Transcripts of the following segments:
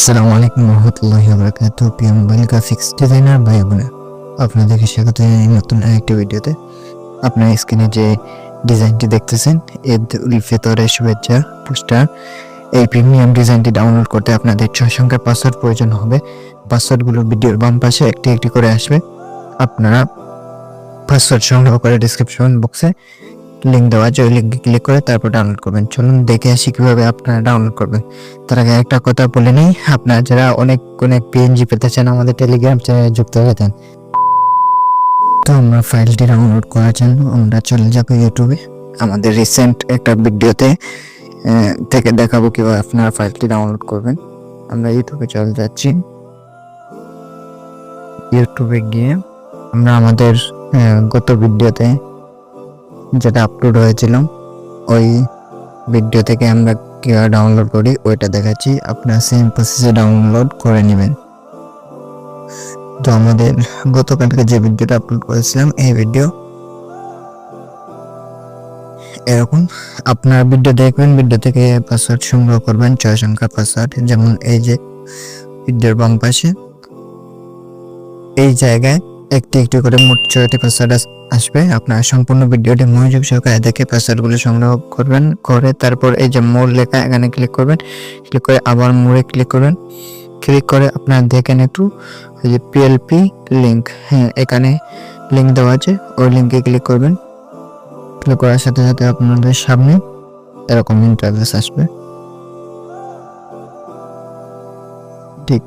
আসসালামু আলাইকুম রহমতুল্লাহি বারাকাত প্রিয় মোবাইল গ্রাফিক্স ডিজাইনার ভাই বোনে আপনাদেরকে স্বাগত জানাই নতুন আরেকটি ভিডিওতে। আপনার স্ক্রিনে যে ডিজাইনটি দেখতেছেন উল ফিতরের শুভেচ্ছা, পোস্টার। এই প্রিমিয়াম ডিজাইনটি ডাউনলোড করতে আপনাদের ছয় সংখ্যার পাসওয়ার্ড প্রয়োজন হবে। পাসওয়ার্ডগুলো ভিডিওর বাম পাশে একটি একটি করে আসবে। আপনারা পাসওয়ার্ড সংগ্রহ করে ডিসক্রিপশন বক্সে লিঙ্ক দেওয়া আছে, ওই লিঙ্কে ক্লিক করে তারপর ডাউনলোড করবেন। চলুন দেখে আসি কীভাবে আপনারা ডাউনলোড করবেন। তার আগে একটা কথা বলে নেই, আপনারা যারা অনেক অনেক পিএনজি পেতে চান আমাদের টেলিগ্রাম চ্যানেলে যুক্ত হয়ে যান তো আমরা ফাইলটি ডাউনলোড করার জন্য আমরা চলে যাব ইউটিউবে আমাদের রিসেন্ট একটা ভিডিওতে থেকে দেখাবো কীভাবে আপনারা ফাইলটি ডাউনলোড করবেন। আমরা ইউটিউবে চলে যাচ্ছি। ইউটিউবে গিয়ে আমরা আমাদের গত ভিডিওতে যেটা আপলোড হয়েছিল, ওই ভিডিও থেকে আমরা কীভাবে ডাউনলোড করি, ওইটা দেখাচ্ছি। আপনার সেম প্রসেসে ডাউনলোড করে নেবেন। তো আমাদের গতকালকে যে ভিডিওটা আপলোড করেছিলাম, এই ভিডিও এরকম আপনার ভিডিও দেখবেন ভিডিও থেকে পাসওয়ার্ড সংগ্রহ করবেন, ছয় সংখ্যা পাসওয়ার্ড যেমন এই যে ভিডিওর বাম পাশে, এই জায়গায় একটি একটি করে মোট ছয়টি পাসওয়ার্ড আসবে। আপনার সম্পূর্ণ ভিডিওটি মনোযোগ সহকারে দেখে পাসওয়ার্ডগুলো সংগ্রহ করবেন, করে তারপর এই যে মোর লেখা, এখানে ক্লিক করবেন। ক্লিক করে আবার মোড়ে ক্লিক করবেন। ক্লিক করে আপনার দেখেন একটু ওই যে পিএলপি লিঙ্ক হ্যাঁ এখানে লিঙ্ক দেওয়া আছে। ওই লিঙ্কে ক্লিক করবেন। ক্লিক করার সাথে সাথে আপনাদের সামনে এরকম ইন্টারফেস আসবে। ঠিক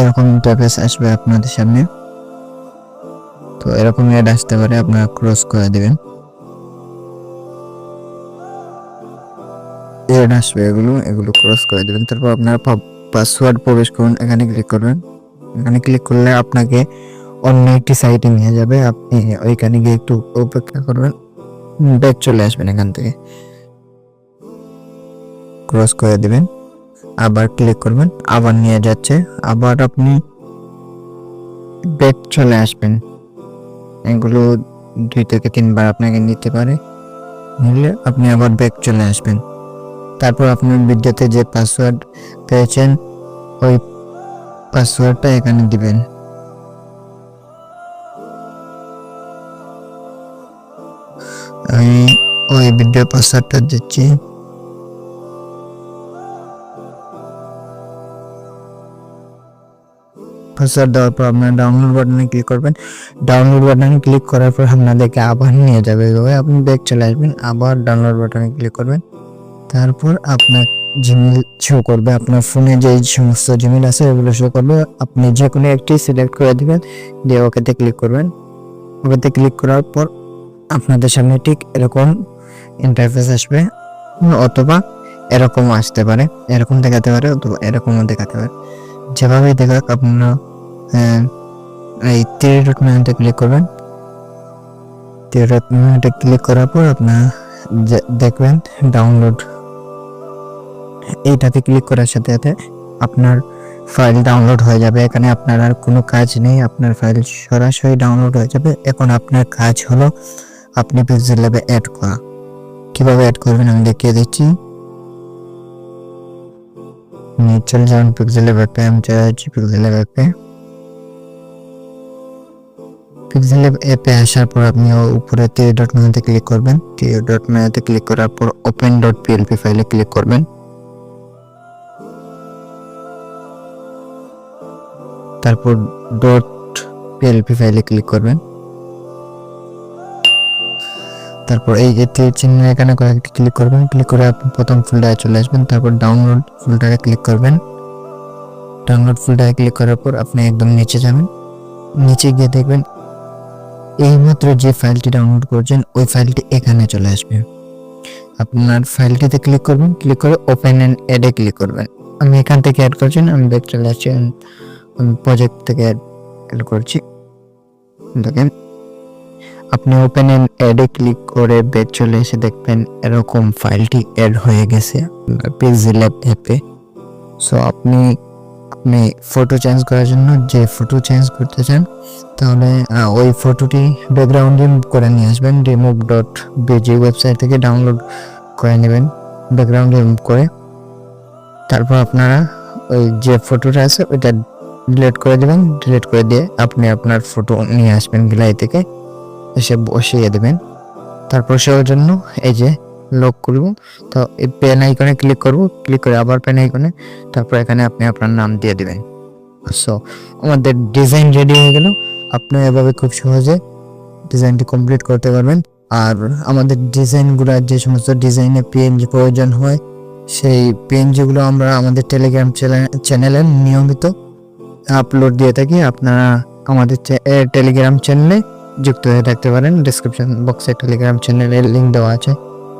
এরকম ইন্টারফেস আসবে আপনাদের সামনে। তো এরকম অ্যাড আসতে পারে, আপনারা ক্রস করে দিবেন। অ্যাড আসবে এগুলো এগুলো ক্রস করে দিবেন। তারপর আপনারা পাসওয়ার্ড প্রবেশ করুন, এখানে ক্লিক করবেন। এখানে ক্লিক করলে আপনাকে অন্য একটি সাইটে নিয়ে যাবে। আপনি ওইখানে গিয়ে একটু অপেক্ষা করবেন ব্যাক চলে আসবেন এখান থেকে। ক্রস করে দিবেন, আবার ক্লিক করবেন, আবার নিয়ে যাচ্ছে। আবার আপনি ব্যাক চলে আসবেন। এগুলো দুই থেকে তিনবার আপনাকে নিতে পারে। নিলে আপনি আবার ব্যাক চলে আসবেন। তারপর আপনি ভিডিওতে যে পাসওয়ার্ড পেয়েছেন, ওই পাসওয়ার্ডটা এখানে দিবেন। আমি ওই ভিডিও পাসওয়ার্ডটা দিচ্ছি। পাসওয়ার্ড দেওয়ার পর আপনার ডাউনলোড বাটনে ক্লিক করবেন। ডাউনলোড বাটনে ক্লিক করার পর আপনাদেরকে আবার নিয়ে যাবে এভাবে। আপনি ব্যাক চলে আসবেন, আবার ডাউনলোড বাটনে ক্লিক করবেন। তারপর আপনার জিমেল শো করবে। আপনার ফোনে যে সমস্ত জিমেল আছে ওগুলো শো করবে। আপনি যে কোনো একটি সিলেক্ট করে দেবেন, দিয়ে ওকেতে ক্লিক করবেন। ওকেতে ক্লিক করার পর আপনাদের সামনে ঠিক এরকম ইন্টারফেস আসবে। অথবা এরকম আসতে পারে। এরকম দেখাতে পারে, অথবা এরকমও দেখাতে পারে। যেভাবে দেখাক, আপনারা এই থ্রি ডট মেনুতে ক্লিক করবেন। থ্রি ডট মেনুতে ক্লিক করার পর আপনার দেখবেন ডাউনলোড এইটাতে ক্লিক করার সাথে সাথে আপনার ফাইল ডাউনলোড হয়ে যাবে। এখানে আপনার আর কোনো কাজ নেই। আপনার ফাইল সরাসরি ডাউনলোড হয়ে যাবে। এখন আপনার কাজ হলো আপনি পিক্সেল ল্যাবে অ্যাড করা। কীভাবে অ্যাড করবেন আমি দেখিয়ে দিচ্ছি। চলে যাবেন পিক্সেল ল্যাব অ্যাপে আমি চলে যাচ্ছি পিক্সেল ল্যাব অ্যাপে পিক্সেল অ্যাপে আসার পর আপনি উপরে থ্রি ডট মেনুতে ক্লিক করবেন। থ্রি ডট মেনুতে ক্লিক করার পর ওপেন ডট পিএলপি ফাইলে ক্লিক করবেন। তারপর. ডট পিএলপি ফাইলে ক্লিক করবেন। তারপর এই যে তীর চিহ্ন এখানে কয়েকটি ক্লিক করবেন। ক্লিক করে আপনি প্রথম ফোল্ডারে চলে আসবেন। তারপর ডাউনলোড ফোল্ডারে ক্লিক করবেন। ডাউনলোড ফোল্ডারে ক্লিক করার পর আপনি একদম নিচে যাবেন। নিচে গিয়ে দেখবেন এইমাত্র যে ফাইলটি ডাউনলোড করছেন, ওই ফাইলটি এখানে চলে আসবে। আপনার ফাইলটিতে ক্লিক করবেন ক্লিক করে ওপেন এন্ড অ্যাডে ক্লিক করবেন। আমি এখান থেকে অ্যাড করছি আমি ব্যাক চলে আসছি আমি প্রজেক্ট থেকে অ্যাড করছি। দেখেন, আপনি ওপেন এন্ড অ্যাডে ক্লিক করে ব্যাক চলে এসে দেখবেন এরকম ফাইলটি অ্যাড হয়ে গেছে পিক্সেল অ্যাপে সো আপনি আপনি ফটো চেঞ্জ করার জন্য যে ফটো চেঞ্জ করতে চান, তাহলে ওই ফটোটি ব্যাকগ্রাউন্ড রিমুভ করে নিয়ে আসবেন রিমুভ ডট বিজি ওয়েবসাইট থেকে ডাউনলোড করে নেবেন ব্যাকগ্রাউন্ড রিমুভ করে। তারপর আপনারা ওই যে ফটোটা আছে, ওইটা ডিলিট করে দেবেন ডিলিট করে দিয়ে আপনি আপনার ফটো নিয়ে আসবেন গ্যালারি থেকে, এসে বসিয়ে দেবেন। তারপর সেটার জন্য এই যে লক করব। তো এই পেন আইকনে ক্লিক করব। ক্লিক করে আবার পেন আইকনে তারপর এখানে আপনি আপনার নাম দিয়ে দিবেন। সো আমাদের ডিজাইন রেডি হয়ে গেল। আপনি এভাবে খুব সহজে ডিজাইনটি কমপ্লিট করতে পারবেন। আর আমাদের ডিজাইনগুলো যে সমস্ত ডিজাইনে পিএনজি প্রয়োজন হয়, সেই পিএনজিগুলো আমরা আমাদের টেলিগ্রাম চ্যানেলে নিয়মিত আপলোড দিয়ে থাকি। আপনারা আমাদের টেলিগ্রাম চ্যানেলে যুক্ত হয়ে থাকতে পারেন। ডিসক্রিপশন বক্সে টেলিগ্রাম চ্যানেলের লিঙ্ক দেওয়া আছে।